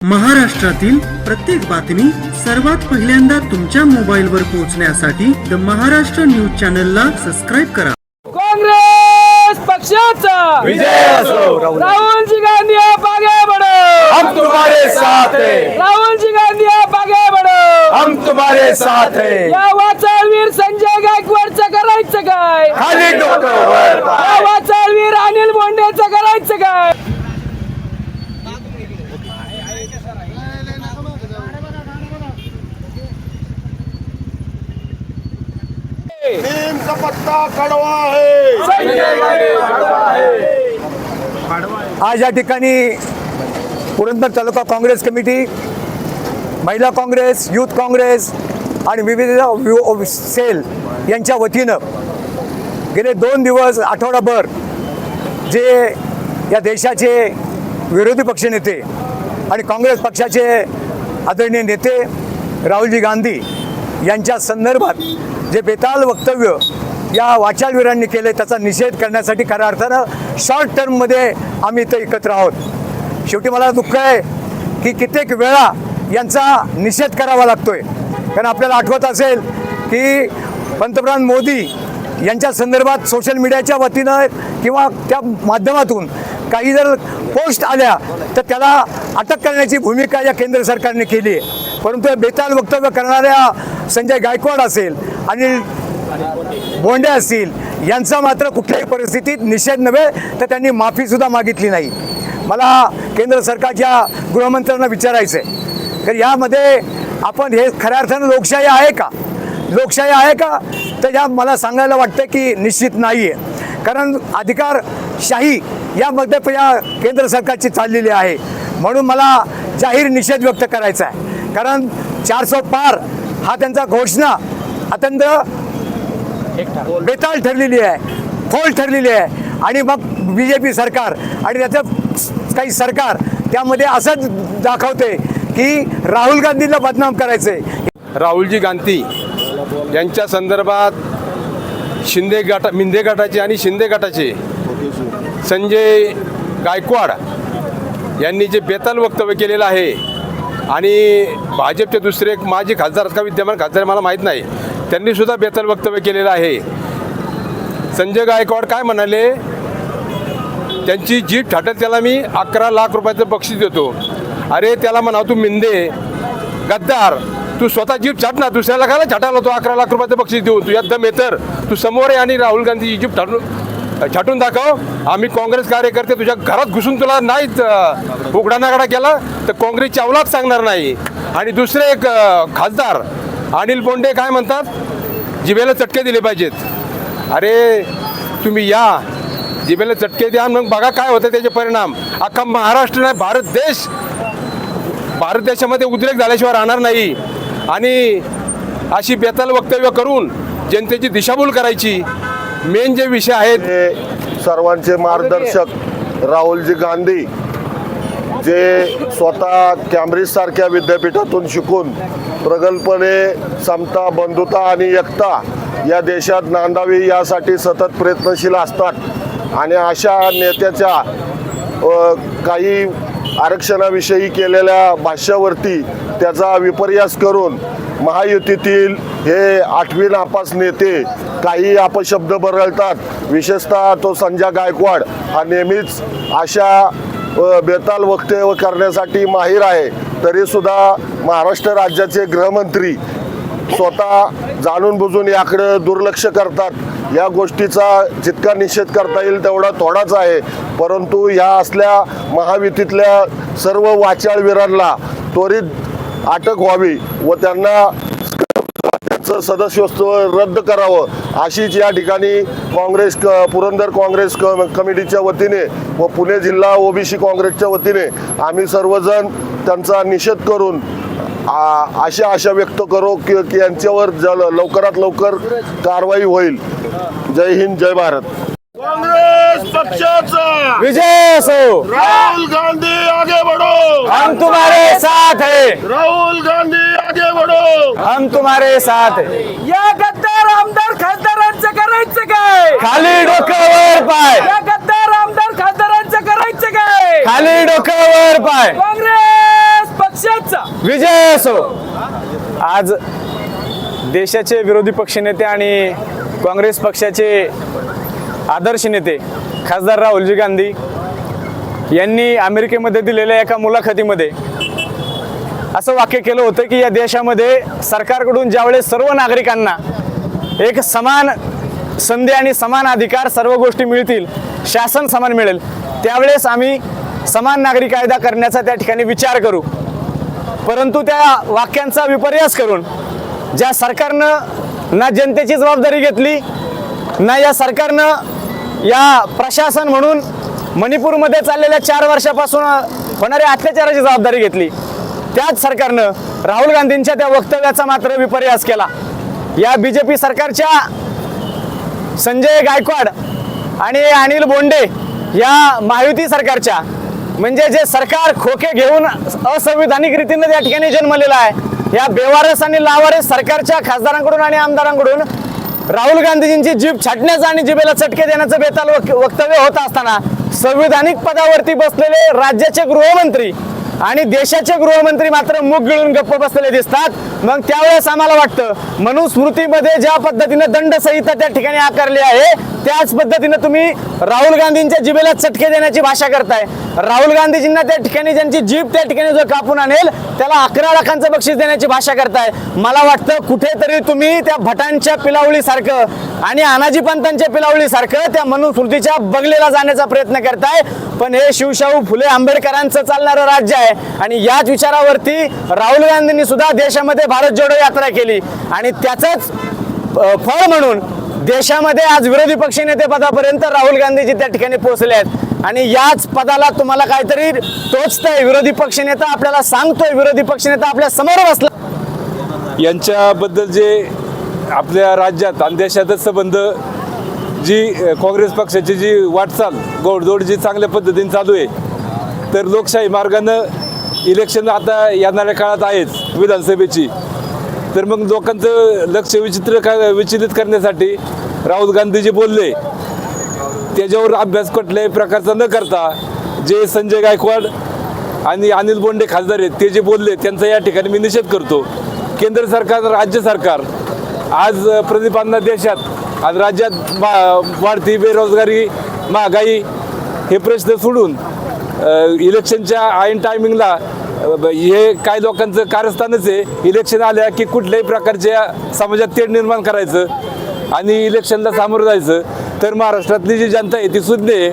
महाराष्ट्रातील प्रत्येक बातमी सर्वात पहिल्यांदा तुमच्या मोबाईलवर पोहोचण्यासाठी द महाराष्ट्र न्यूज चॅनलला सबस्क्राईब करा. काँग्रेस पक्षाचा. विजय असो राहुलजी गांधी आप आगे बढ़ो हम तुम्हारे साथ हैं. राहुलजी गांधी आप आगे बढ़ो हम तुम्हारे साथ हैं. या वाचाळवीर संजय गायकवाडचं करायचं काय? खाली डोकं वर या पाय. वाचाळवीर अनिल बोंडेचं करायचं काय? नीमचा पत्ता कडवा आहे. आज या ठिकाणी पुरंदर तालुका काँग्रेस कमिटी महिला काँग्रेस युथ काँग्रेस आणि विविध सेल यांच्या वतीनं गेले दोन दिवस आठवडाभर जे या देशाचे विरोधी पक्षनेते आणि काँग्रेस पक्षाचे आदरणीय नेते राहुलजी गांधी यांच्या संदर्भात जे बेताल वक्तव्य या वाचालवीरांनी केले त्याचा निषेध करण्यासाठी खऱ्या अर्थानं शॉर्ट टर्ममध्ये आम्ही इथं एकत्र आहोत. शेवटी मला दुःख आहे की कित्येक वेळा यांचा निषेध करावा लागतोय. कारण आपल्याला आठवत असेल की पंतप्रधान मोदी यांच्या संदर्भात सोशल मीडियाच्या वतीनं किंवा त्या माध्यमातून काही जर पोस्ट आल्या तर त्याला अटक करण्याची भूमिका या केंद्र सरकारने केली आहे. परंतु बेताल वक्तव्य करणाऱ्या संजय गायकवाड असेल अनिल बोंडे असतील यांचा मात्र कुठल्याही परिस्थितीत निषेध नव्हे तर त्यांनी माफीसुद्धा मागितली नाही. मला केंद्र सरकारच्या गृहमंत्र्यांना विचारायचं आहे तर यामध्ये आपण हे खऱ्या अर्थानं लोकशाही आहे का? लोकशाही आहे का? तर या मला सांगायला वाटतं की निश्चित नाही आहे कारण अधिकारशाही यामध्ये प- या केंद्र सरकारची चाललेली आहे. म्हणून मला जाहीर निषेध व्यक्त करायचा आहे कारण चारसो पार हा त्यांचा घोषणा. अत्यंत बेताल ठरलेली आहे. खोल ठरलेली आहे. आणि मग बी जे पी सरकार आणि त्याचं काही सरकार त्यामध्ये असंच दाखवते की राहुल गांधींना बदनाम करायचं आहे राहुलजी गांधी यांच्या संदर्भात शिंदे गटा मिंदे गटाचे आणि शिंदे गटाचे संजय गायकवाड यांनी जे बेताल वक्तव्य केलेलं आहे आणि भाजपचे दुसरे एक माजी खासदार का विद्यमान खासदार मला माहीत नाही. त्यांनी सुद्धा वक्तव्य केलेलं आहे. संजय गायकवाड काय म्हणाले? त्यांची जीप ठाटत त्याला मी अकरा लाख रुपयाचं बक्षीस देतो. अरे त्याला म्हणा तू मिंदे. गद्दार तू स्वतः जीप छाट ना. दुसऱ्याला खायला छाटायला तो अकरा लाख रुपयाचं बक्षीस देऊन. तू दम येतर तू समोर आहे आणि राहुल गांधी जीप छाटून छाटून दाखव. आम्ही काँग्रेस कार्यकर्ते तुझ्या घरात घुसून तुला नाहीच उघडानागडा केला तर काँग्रेसची अवलाद सांगणार नाही. आणि दुसरे एक खासदार अनिल बोंडे काय म्हणतात? जिभेला चटके दिले पाहिजेत. अरे तुम्ही या. जिभेला चटके द्या मग बघा काय होतं त्याचे परिणाम. अख्खा महाराष्ट्र नाही भारत देश. भारत देशामध्ये उद्रेक झाल्याशिवाय राहणार नाही. आणि अशी बेताल वक्तव्य करून जनतेची दिशाभूल करायची. मेन जे विषय आहेत हे सर्वांचे मार्गदर्शक राहुलजी गांधी जे स्वतः कॅम्ब्रिज सारख्या विद्यापीठातून शिकून प्रगल्भपणे समता बंधुता आणि एकता या देशात नांदावी यासाठी सतत प्रयत्नशील असतात. आणि अशा नेत्याच्या काही आरक्षणाविषयी केलेल्या भाष्यावरती त्याचा विपर्यास करून महायुतीतील हे आठवी नापास नेते काही अपशब्द बरळतात. विशेषतः तो संजय गायकवाड हा नेहमीच अशा बेताल वक्तव्य करण्यासाठी माहीर आहे. तरीसुद्धा महाराष्ट्र राज्याचे गृहमंत्री स्वतः जाणून बुजून याकडे दुर्लक्ष करतात. या गोष्टीचा जितका निषेध करता येईल तेवढा थोडाच आहे. परंतु ह्या असल्या महायुतीतल्या सर्व वाचाळवीरांना त्वरित अटक व्हावी व त्यांना त्यांचं सदस्यत्व रद्द करावं अशीच या ठिकाणी काँग्रेस क पुरंदर काँग्रेस क कमिटीच्या वतीने व पुणे जिल्हा ओबीसी काँग्रेसच्या वतीने आम्ही सर्वजण त्यांचा निषेध करून आ- आशा आशा व्यक्त करू की की यांच्यावर जल लवकरात लवकर कारवाई होईल. जय हिंद जय भारत. काँग्रेस पक्षाचा विजय असो. राहुल गांधी आगे बढ़ो. हम तुम्हारे साथ हैं. राहुल गांधी आगे बढ़ो हम तुम्हारे साथ या गद्दार आमदार खासदारांचं करायचं काय? खाली डोकं वर पाय. या गद्दार आमदार खासदारांचं करायचं काय? खाली डोकं वर पाय. काँग्रेस विजय असो. आज देशाचे विरोधी पक्षनेते आणि काँग्रेस पक्षाचे आदर्श नेते खासदार राहुलजी गांधी यांनी अमेरिकेमध्ये दिलेल्या एका मुलाखतीमध्ये असं वाक्य केलं होतं की या देशामध्ये सरकारकडून ज्यावेळेस सर्व नागरिकांना एक समान संधी आणि समान अधिकार सर्व गोष्टी मिळतील शासन समान मिळेल त्यावेळेस आम्ही समान नागरी कायदा करण्याचा त्या ठिकाणी विचार करू. परंतु त्या वाक्यांचा विपर्यास करून ज्या सरकारनं ना जनतेची जबाबदारी घेतली ना या सरकारनं या प्रशासन म्हणून मणिपूरमध्ये चाललेल्या चार वर्षापासून होणाऱ्या अत्याचाराची जबाबदारी घेतली. त्याच सरकारनं राहुल गांधींच्या त्या वक्तव्याचा मात्र विपर्यास केला. या बी जे पी सरकारच्या संजय गायकवाड आणि अनिल बोंडे या महायुती सरकारच्या म्हणजे जे सरकार खोके घेऊन असंविधानिक रीतीने त्या ठिकाणी जन्मलेलं आहे या बेवारस आणि लावारस सरकारच्या खासदारांकडून आणि आमदारांकडून राहुल गांधीजींची जीभ छाटण्याचं आणि जिभेला चटके देण्याचं बेताल वक्तव्य होत असताना संविधानिक पदावरती बसलेले राज्याचे गृहमंत्री आणि देशाचे गृहमंत्री मात्र मुख गिळून गप्प बसलेले दिसतात. मग त्यावेळेस आम्हाला वाटतं मनुस्मृतीमध्ये ज्या पद्धतीनं दंडसंहिता त्या ठिकाणी आकारली आहे त्याच पद्धतीनं तुम्ही राहुल गांधींच्या जिभेला चटके देण्याची भाषा करताय. राहुल गांधीजींना त्या ठिकाणी ज्यांची जीभ त्या ठिकाणी जो कापून आणेल त्याला अकरा लाखांचं बक्षीस देण्याची भाषा करताय. मला वाटतं कुठेतरी तुम्ही त्या भटांच्या पिलावळीसारखं आणि अनाजी पंतांच्या पिलावळीसारखं त्या मनुस्मृतीच्या बगलेला जाण्याचा प्रयत्न करताय. पण हे शिवशाहू फुले आंबेडकरांचं चालणारं राज्य आहे आणि याच विचारावरती राहुल गांधींनी सुद्धा देशामध्ये भारत जोडो यात्रा केली. आणि त्याचंच फळ म्हणून देशामध्ये आज विरोधी पक्षनेते पदापर्यंत राहुल गांधीजी त्या ठिकाणी पोहोचले आहेत. आणि याच पदाला तुम्हाला काहीतरी टोचतंय. विरोधी पक्षनेता आपल्याला सांगतोय. विरोधी पक्षनेता आपल्यासमोर बसला. यांच्याबद्दल जे आपल्या राज्यात आणि देशातच संबंध जी काँग्रेस पक्षाची जी वाटचाल गोडदोड जी चांगल्या पद्धतीने चालू आहे तर लोकशाही मार्गानं इलेक्शन आता येणाऱ्या काळात आहेच विधानसभेची. तर मग लोकांचं लक्ष विचित्र का विचलित करण्यासाठी राहुल गांधीजी बोलले. त्याच्यावर अभ्यास कुठल्याही प्रकारचा न करता जे संजय गायकवाड आणि अनिल बोंडे खासदार आहेत ते जे बोलले त्यांचा या ठिकाणी मी निषेध करतो. केंद्र सरकार राज्य सरकार आज प्रदीपांना देशात आज राज्यात मा वाढती बेरोजगारी महागाई हे प्रश्न सोडून इलेक्शनच्या ऐन टायमिंगला हे काही लोकांचं कारस्थानच आहे. इलेक्शन आल्या की कुठल्याही प्रकारच्या समाजात तेढ निर्माण करायचं आणि इलेक्शनला सामोरं जायचं. तर महाराष्ट्रातली जी जनता आहे ती सुज्ञ आहे.